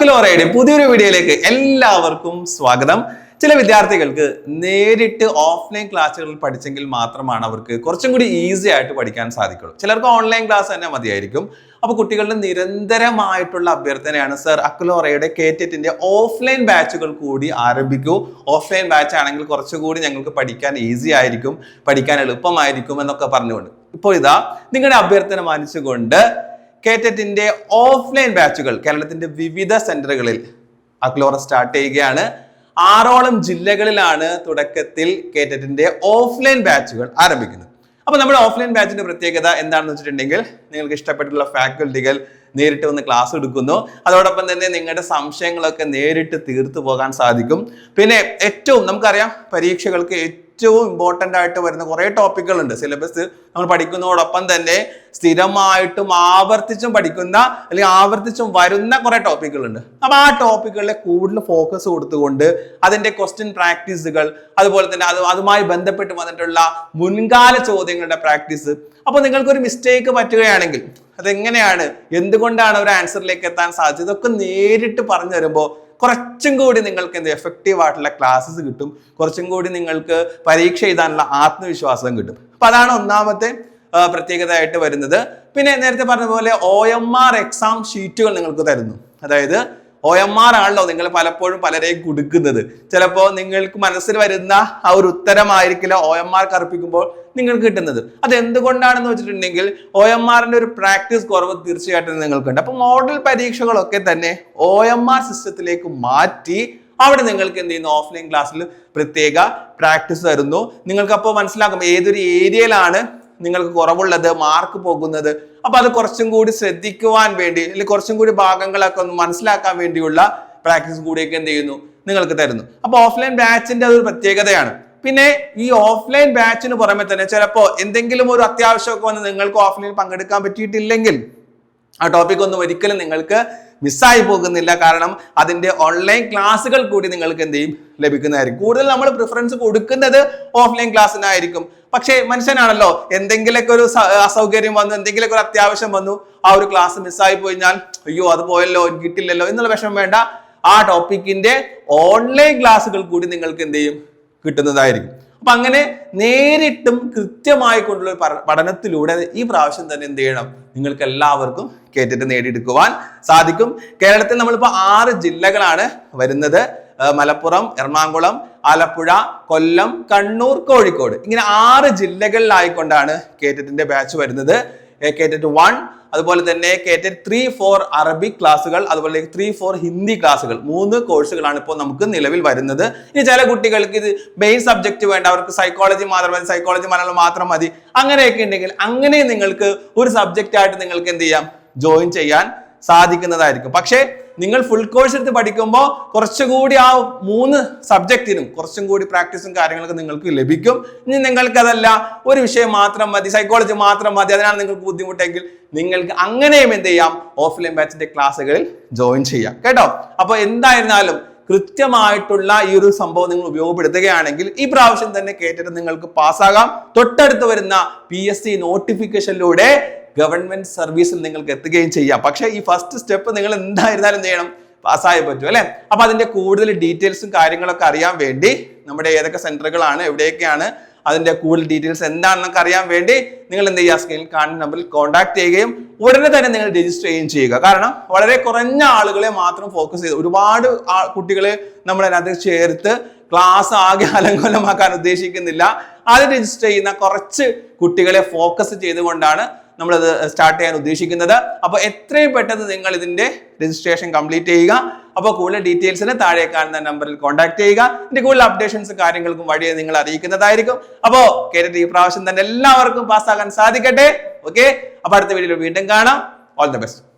അഖിലോറയുടെ പുതിയൊരു വീഡിയോയിലേക്ക് എല്ലാവർക്കും സ്വാഗതം. ചില വിദ്യാർത്ഥികൾക്ക് നേരിട്ട് ഓഫ്ലൈൻ ക്ലാസ്സുകളിൽ പഠിച്ചെങ്കിൽ മാത്രമാണ് അവർക്ക് കുറച്ചും കൂടി ഈസി ആയിട്ട് പഠിക്കാൻ സാധിക്കുള്ളൂ. ചിലർക്ക് ഓൺലൈൻ ക്ലാസ് തന്നെ മതിയായിരിക്കും. അപ്പോൾ കുട്ടികളുടെ നിരന്തരമായിട്ടുള്ള അഭ്യർത്ഥനയാണ് സർ അക്ലോറയുടെ കേറ്ററ്റിന്റെ ഓഫ്ലൈൻ ബാച്ചുകൾ കൂടി ആരംഭിക്കൂ. ഓഫ്ലൈൻ ബാച്ച് ആണെങ്കിൽ കുറച്ചുകൂടി ഞങ്ങൾക്ക് പഠിക്കാൻ ഈസി ആയിരിക്കും പഠിക്കാൻ എളുപ്പമായിരിക്കും എന്നൊക്കെ പറഞ്ഞുകൊണ്ട്. ഇപ്പോൾ ഇതാ നിങ്ങളുടെ അഭ്യർത്ഥന മാനിച്ചുകൊണ്ട് കേറ്ററ്റിന്റെ ഓഫ്ലൈൻ ബാച്ചുകൾ കേരളത്തിന്റെ വിവിധ സെന്ററുകളിൽ അക്ലോറ സ്റ്റാർട്ട് ചെയ്യുകയാണ്. ആറോളം ജില്ലകളിലാണ് തുടക്കത്തിൽ കേറ്റത്തിന്റെ ഓഫ്ലൈൻ ബാച്ചുകൾ ആരംഭിക്കുന്നത്. അപ്പോൾ നമ്മുടെ ഓഫ്ലൈൻ ബാച്ചിന്റെ പ്രത്യേകത എന്താണെന്ന് വെച്ചിട്ടുണ്ടെങ്കിൽ നിങ്ങൾക്ക് ഇഷ്ടപ്പെട്ടുള്ള ഫാക്കൽറ്റികൾ നേരിട്ട് വന്ന് ക്ലാസ് എടുക്കുന്നു. അതോടൊപ്പം തന്നെ നിങ്ങളുടെ സംശയങ്ങളൊക്കെ നേരിട്ട് തീർത്തു പോകാൻ സാധിക്കും. പിന്നെ ഏറ്റവും നമുക്കറിയാം പരീക്ഷകൾക്ക് ഏറ്റവും ഇമ്പോർട്ടന്റ് ആയിട്ട് വരുന്ന കുറേ ടോപ്പിക്കുകളുണ്ട് സിലബസ് നമ്മൾ പഠിക്കുന്നതോടൊപ്പം തന്നെ സ്ഥിരമായിട്ടും ആവർത്തിച്ചും പഠിക്കുന്ന അല്ലെങ്കിൽ ആവർത്തിച്ചും വരുന്ന കുറേ ടോപ്പിക്കുകളുണ്ട് അപ്പോൾ ആ ടോപ്പിക്കുകളിലെ കൂടുതൽ ഫോക്കസ് കൊടുത്തുകൊണ്ട് അതിന്റെ ക്വസ്റ്റ്യൻ പ്രാക്ടീസുകൾ അതുപോലെ തന്നെ അത് അതുമായി ബന്ധപ്പെട്ട് വന്നിട്ടുള്ള മുൻകാല ചോദ്യങ്ങളുടെ പ്രാക്ടീസ് അപ്പോൾ നിങ്ങൾക്കൊരു മിസ്റ്റേക്ക് പറ്റുകയാണെങ്കിൽ അതെങ്ങനെയാണ്? എന്തുകൊണ്ടാണ് ഒരു ആൻസറിലേക്ക് എത്താൻ സാധിച്ചത് ഇതൊക്കെ നേരിട്ട് പറഞ്ഞു തരുമ്പോൾ കുറച്ചും കൂടി നിങ്ങൾക്ക് എന്ത് എഫക്റ്റീവ് ആയിട്ടുള്ള ക്ലാസ്സസ് കിട്ടും. കുറച്ചും കൂടി നിങ്ങൾക്ക് പരീക്ഷ എഴുതാനുള്ള ആത്മവിശ്വാസം കിട്ടും. അപ്പൊ അതാണ് ഒന്നാമത്തെ പ്രത്യേകതയായിട്ട് വരുന്നത്. പിന്നെ നേരത്തെ പറഞ്ഞ പോലെ ഒ എം ആർ എക്സാം ഷീറ്റുകൾ നിങ്ങൾക്ക് തരുന്നു. അതായത് ഒ ആണല്ലോ നിങ്ങൾ പലപ്പോഴും പലരെയും കൊടുക്കുന്നത്. ചിലപ്പോൾ നിങ്ങൾക്ക് മനസ്സിൽ വരുന്ന ആ ഒരു ഉത്തരമായിരിക്കില്ല ഒ എം ആർക്ക് അർപ്പിക്കുമ്പോൾ നിങ്ങൾക്ക് കിട്ടുന്നത്. അത് എന്തുകൊണ്ടാണെന്ന് വെച്ചിട്ടുണ്ടെങ്കിൽ ഒ എം ആറിന്റെ ഒരു പ്രാക്ടീസ് കുറവ് തീർച്ചയായിട്ടും നിങ്ങൾക്കുണ്ട്. അപ്പൊ മോഡൽ പരീക്ഷകളൊക്കെ തന്നെ ഒ എം ആർ സിസ്റ്റത്തിലേക്ക് മാറ്റി അവിടെ നിങ്ങൾക്ക് എന്ത് ചെയ്യുന്നു? ഓഫ്ലൈൻ ക്ലാസ്സിൽ പ്രത്യേക പ്രാക്ടീസ് തരുന്നു. നിങ്ങൾക്ക് അപ്പോൾ മനസ്സിലാക്കും ഏതൊരു ഏരിയയിലാണ് നിങ്ങൾക്ക് കുറവുള്ളത് മാർക്ക് പോകുന്നത്. അപ്പൊ അത് കുറച്ചും കൂടി ശ്രദ്ധിക്കുവാൻ വേണ്ടി അല്ലെങ്കിൽ കുറച്ചും കൂടി ഭാഗങ്ങളൊക്കെ ഒന്ന് മനസ്സിലാക്കാൻ വേണ്ടിയുള്ള പ്രാക്ടീസ് കൂടിയൊക്കെ എന്ത് ചെയ്യുന്നു നിങ്ങൾക്ക് തരുന്നു. അപ്പൊ ഓഫ്ലൈൻ ബാച്ചിന്റെ അതൊരു പ്രത്യേകതയാണ്. പിന്നെ ഈ ഓഫ്ലൈൻ ബാച്ചിന് പുറമെ തന്നെ ചിലപ്പോൾ എന്തെങ്കിലും ഒരു അത്യാവശ്യമൊക്കെ വന്ന് നിങ്ങൾക്ക് ഓഫ്ലൈൻ പങ്കെടുക്കാൻ പറ്റിയിട്ടില്ലെങ്കിൽ ആ ടോപ്പിക് ഒന്നും ഒരിക്കലും നിങ്ങൾക്ക് മിസ്സായി പോകുന്നില്ല. കാരണം അതിന്റെ ഓൺലൈൻ ക്ലാസ്സുകൾ കൂടി നിങ്ങൾക്ക് എന്ത് ചെയ്യും? ലഭിക്കുന്നതായിരിക്കും. കൂടുതൽ നമ്മൾ പ്രിഫറൻസ് കൊടുക്കുന്നത് ഓഫ്ലൈൻ ക്ലാസ്സിനായിരിക്കും പക്ഷേ മനുഷ്യനാണല്ലോ എന്തെങ്കിലുമൊക്കെ ഒരു അസൗകര്യം വന്നു എന്തെങ്കിലുമൊക്കെ ഒരു അത്യാവശ്യം വന്നു ആ ഒരു ക്ലാസ് മിസ്സായി പോയിഞ്ഞാൽ അയ്യോ അത് പോയല്ലോ കിട്ടില്ലല്ലോ എന്നുള്ള വിഷമം വേണ്ട. ആ ടോപ്പിക്കിന്റെ ഓൺലൈൻ ക്ലാസ്സുകൾ കൂടി നിങ്ങൾക്ക് എന്ത് ചെയ്യും? കിട്ടുന്നതായിരിക്കും. അപ്പൊ അങ്ങനെ നേരിട്ടും കൃത്യമായി കൊണ്ടുള്ള പഠനത്തിലൂടെ ഈ പ്രാവശ്യം തന്നെ എന്ത് ചെയ്യണം? നിങ്ങൾക്ക് എല്ലാവർക്കും കേട്ടിട്ട് നേടിയെടുക്കുവാൻ സാധിക്കും. കേരളത്തിൽ നമ്മളിപ്പോൾ ആറ് ജില്ലകളാണ് വരുന്നത്. മലപ്പുറം എറണാകുളം ആലപ്പുഴ കൊല്ലം കണ്ണൂർ കോഴിക്കോട്. ഇങ്ങനെ ആറ് ജില്ലകളിലായിക്കൊണ്ടാണ് കേറ്റത്തിന്റെ ബാച്ച് വരുന്നത്. കേറ്ററ്റ് വൺ അതുപോലെ തന്നെ കേറ്ററ്റ് ത്രീ ഫോർ അറബിക് ക്ലാസ്സുകൾ അതുപോലെ ത്രീ ഫോർ ഹിന്ദി ക്ലാസ്സുകൾ മൂന്ന് കോഴ്സുകളാണ് ഇപ്പോൾ നമുക്ക് നിലവിൽ വരുന്നത്. ഇനി ചില കുട്ടികൾക്ക് ഇത് മെയിൻ സബ്ജക്റ്റ് വേണ്ട അവർക്ക് സൈക്കോളജി മാത്രം മതി സൈക്കോളജി മലയാളം മാത്രം മതി അങ്ങനെയൊക്കെ ഉണ്ടെങ്കിൽ അങ്ങനെ നിങ്ങൾക്ക് ഒരു സബ്ജക്റ്റ് ആയിട്ട് നിങ്ങൾക്ക് എന്ത് ചെയ്യാം? ജോയിൻ ചെയ്യാൻ സാധിക്കുന്നതായിരിക്കും. പക്ഷേ നിങ്ങൾ ഫുൾ കോഴ്സ് എടുത്ത് പഠിക്കുമ്പോൾ കുറച്ചുകൂടി ആ മൂന്ന് സബ്ജക്റ്റിനും കുറച്ചും കൂടി പ്രാക്ടീസും കാര്യങ്ങളൊക്കെ നിങ്ങൾക്ക് ലഭിക്കും. ഇനി നിങ്ങൾക്കതല്ല ഒരു വിഷയം മാത്രം മതി സൈക്കോളജി മാത്രം മതി അതിനാണ് നിങ്ങൾക്ക് ബുദ്ധിമുട്ടെങ്കിൽ നിങ്ങൾക്ക് അങ്ങനെയും എന്ത് ചെയ്യാം ഓഫ്ലൈൻ ബാച്ചിന്റെ ക്ലാസ്സുകളിൽ ജോയിൻ ചെയ്യാം. കേട്ടോ? അപ്പോൾ എന്തായിരുന്നാലും കൃത്യമായിട്ടുള്ള ഈ ഒരു സംഭവം നിങ്ങൾ ഉപയോഗപ്പെടുത്തുകയാണെങ്കിൽ ഈ പ്രാവശ്യം തന്നെ കേട്ടിട്ട് നിങ്ങൾക്ക് പാസ്സാകാം തൊട്ടടുത്ത് വരുന്ന പി എസ് സി നോട്ടിഫിക്കേഷനിലൂടെ ഗവൺമെന്റ് സർവീസിൽ നിങ്ങൾക്ക് എത്തുകയും ചെയ്യാം. പക്ഷേ ഈ ഫസ്റ്റ് സ്റ്റെപ്പ് നിങ്ങൾ എന്തായിരുന്നാലും ചെയ്യണം. പാസ്സായി പറ്റും അല്ലെ? അപ്പൊ അതിന്റെ കൂടുതൽ ഡീറ്റെയിൽസും കാര്യങ്ങളൊക്കെ അറിയാൻ വേണ്ടി നമ്മുടെ ഏതൊക്കെ സെന്ററുകളാണ് എവിടെയൊക്കെയാണ് അതിന്റെ കൂടുതൽ ഡീറ്റെയിൽസ് എന്താണെന്നൊക്കെ അറിയാൻ വേണ്ടി നിങ്ങൾ എന്ത് ചെയ്യുക? സ്ക്രീനിൽ കാണുന്ന നമ്പറിൽ കോൺടാക്ട് ചെയ്യുകയും ഉടനെ തന്നെ നിങ്ങൾ രജിസ്റ്റർ ചെയ്യുകയും ചെയ്യുക. കാരണം വളരെ കുറഞ്ഞ ആളുകളെ മാത്രം ഫോക്കസ് ചെയ്ത് ഒരുപാട് കുട്ടികളെ നമ്മൾ അതിനകത്ത് ചേർത്ത് ക്ലാസ് ആകെ അലങ്കോലമാക്കാൻ ഉദ്ദേശിക്കുന്നില്ല. അത് രജിസ്റ്റർ ചെയ്യുന്ന കുറച്ച് കുട്ടികളെ ഫോക്കസ് ചെയ്തുകൊണ്ടാണ് നമ്മളത് സ്റ്റാർട്ട് ചെയ്യാൻ ഉദ്ദേശിക്കുന്നത്. അപ്പോൾ എത്രയും പെട്ടെന്ന് നിങ്ങൾ ഇതിന്റെ രജിസ്ട്രേഷൻ കംപ്ലീറ്റ് ചെയ്യുക. അപ്പോൾ കൂടുതൽ ഡീറ്റെയിൽസിന് താഴെ കാണുന്ന നമ്പറിൽ കോൺടാക്ട് ചെയ്യുക. ഇതിന്റെ കൂടുതൽ അപ്ഡേഷൻസ് കാര്യങ്ങൾക്കും വഴി നിങ്ങൾ അറിയിക്കുന്നതായിരിക്കും. അപ്പോൾ കേരളത്തിൽ ഈ പ്രാവശ്യം തന്നെ എല്ലാവർക്കും പാസ്സാകാൻ സാധിക്കട്ടെ. ഓക്കെ അപ്പോൾ അടുത്ത വീഡിയോയിൽ വീണ്ടും കാണാം. All the best